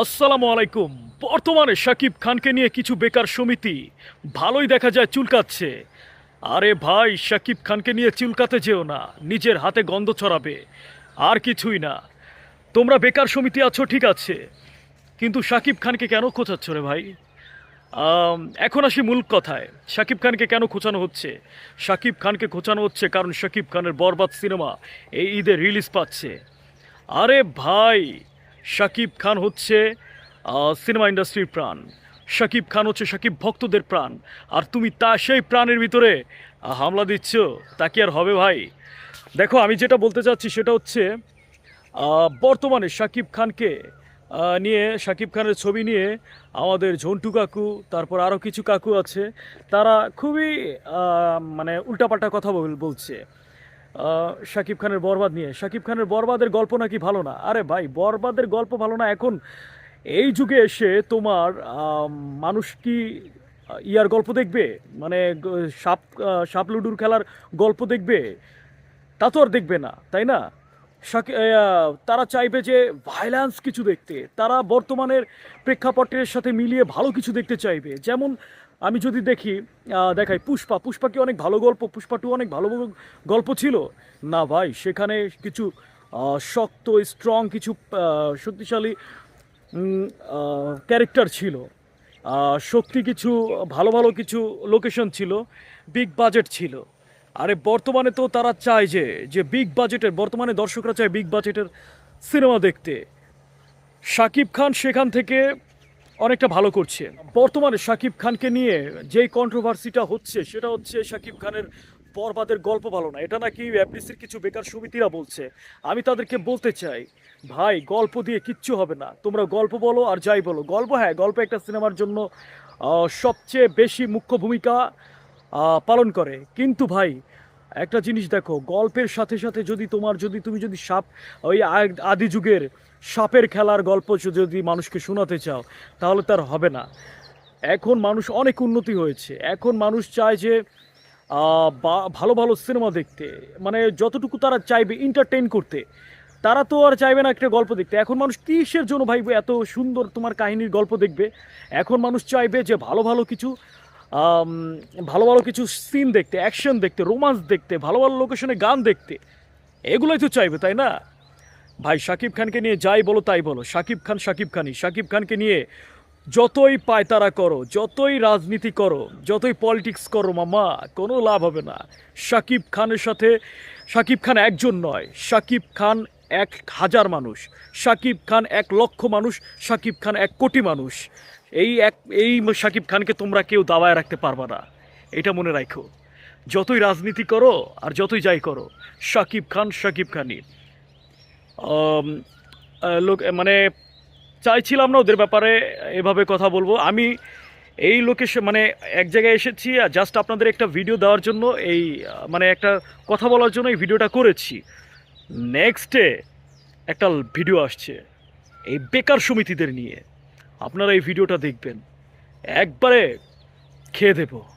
আসসালামু আলাইকুম। বর্তমানে শাকিব খানকে নিয়ে কিছু বেকার সমিতি ভালোই দেখা যায় চুলকাচ্ছে। আরে ভাই, শাকিব খানকে নিয়ে চুলকাতে যেও না, নিজের হাতে গন্ধ ছড়াবে, আর কিছুই না। তোমরা বেকার সমিতি আছো, ঠিক আছে। কিন্তু শাকিব খানকে কেন খোঁচাচ্ছ রে ভাই? এখন আসি মূল কথায়। শাকিব খানকে কেন খোঁচানো হচ্ছে? শাকিব খানকে খোঁচানো হচ্ছে কারণ শাকিব খানের বরবাদ সিনেমা এই ঈদে রিলিজ পাচ্ছে। আরে ভাই শাকিব খান হচ্ছে সিনেমা ইন্ডাস্ট্রির প্রাণ। শাকিব খান হচ্ছে শাকিব ভক্তদের প্রাণ। আর তুমি তা সেই প্রাণের ভিতরে হামলা দিচ্ছ, তা কি আর হবে ভাই? দেখো, আমি যেটা বলতে চাচ্ছি সেটা হচ্ছে বর্তমানে শাকিব খানকে নিয়ে, শাকিব খানের ছবি নিয়ে আমাদের ঝন্টু কাকু, তারপর আরও কিছু কাকু আছে, তারা খুবই মানে উল্টাপাল্টা কথা বল- বলছে। শাকিব খানের বরবাদ নিয়ে। শাকিব খানের বরবাদের গল্প নাকি ভালো না? আরে ভাই, বরবাদের গল্প ভালো না। এখন এই যুগে এসে তোমার মানুষ কি ইয়ার গল্প দেখবে? মানে সাপ সাপ লুডুর খেলার গল্প দেখবে? তা তো আর দেখবে না, তাই না? তারা চাইবে যে ভায়োলেন্স কিছু দেখতে। তারা বর্তমানের প্রেক্ষাপটের সাথে মিলিয়ে ভালো কিছু দেখতে চাইবে। যেমন আমি যদি দেখি দেখাই পুষ্পা পুষ্পা কি অনেক ভালো গল্প? পুষ্পা টু অনেক ভালো গল্প ছিল? না ভাই, সেখানে কিছু শক্ত স্ট্রং কিছু শক্তিশালী ক্যারেক্টার ছিল। শক্তি কিছু, ভালো ভালো কিছু লোকেশন ছিল বিগ বাজেট ছিল। আরে, বর্তমানে তো তারা চায় যে যে বিগ বাজেটের বর্তমানে দর্শকরা চায় বিগ বাজেটের সিনেমা দেখতে। শাকিব খান সেখান থেকে অনেকটা ভালো করছে। বর্তমানে শাকিব খানকে নিয়ে যেই কন্ট্রোভার্সিটা হচ্ছে, সেটা হচ্ছে শাকিব খানের বরবাদের গল্প ভালো না। এটা নাকি অ্যাপ্রিসির কিছু বেকার সমিতিরা বলছে। আমি তাদেরকে বলতে চাই, ভাই, গল্প দিয়ে কিচ্ছু হবে না। তোমরা গল্প বলো আর যাই বলো। গল্প হ্যাঁ গল্প একটা সিনেমার জন্য সবচেয়ে বেশি মুখ্য ভূমিকা পালন করে। কিন্তু ভাই একটা জিনিস দেখো, গল্পের সাথে সাথে যদি তোমার, যদি তুমি যদি সাপ, ওই আদি যুগের সাপের খেলার গল্প যদি মানুষকে শোনাতে চাও, তাহলে তার হবে না। এখন মানুষ অনেক উন্নতি হয়েছে। এখন মানুষ চায় যে ভালো ভালো সিনেমা দেখতে। মানে যতটুকু তারা চাইবে এন্টারটেইন করতে, তারা তো আর চাইবে না একটা গল্প দেখতে। এখন মানুষ কিসের জন্য ভাই, এত সুন্দর তোমার কাহিনীর গল্প দেখবে। এখন মানুষ চাইবে যে ভালো ভালো কিছু ভালো ভালো কিছু সিন দেখতে অ্যাকশন দেখতে রোমান্স দেখতে, ভালো ভালো লোকেশনে গান দেখতে, এগুলোই তো চাইবে, তাই না? ভাই, শাকিব খানকে নিয়ে যাই বলো, তাই বলো। শাকিব খান, শাকিব খানই। শাকিব খানকে নিয়ে যতই পায়তারা করো, যতই রাজনীতি করো, যতই পলিটিক্স করো, মামা, কোনো লাভ হবে না। শাকিব খানের সাথে, শাকিব খান একজন নয়, শাকিব খান এক হাজার মানুষ। শাকিব খান এক লক্ষ মানুষ, শাকিব খান এক কোটি মানুষ। এই এক, এই শাকিব খানকে তোমরা কেউ দাবায় রাখতে পারবা না। এটা মনে রাখো যতই রাজনীতি করো আর যতই যাই করো, শাকিব খান শাকিব খানই। লোক মানে চাইছিলাম না ওদের ব্যাপারে এভাবে কথা বলব। আমি এই লোকেশন মানে এক জায়গায় এসেছি আর জাস্ট আপনাদের একটা ভিডিও দেওয়ার জন্য এই মানে একটা কথা বলার জন্য এই ভিডিওটা করেছি। নেক্সটে একটা ভিডিও আসছে এই বেকার সমিতিদের নিয়ে। আপনারা এই ভিডিওটা দেখবেন। একবারে খেয়ে দেবো।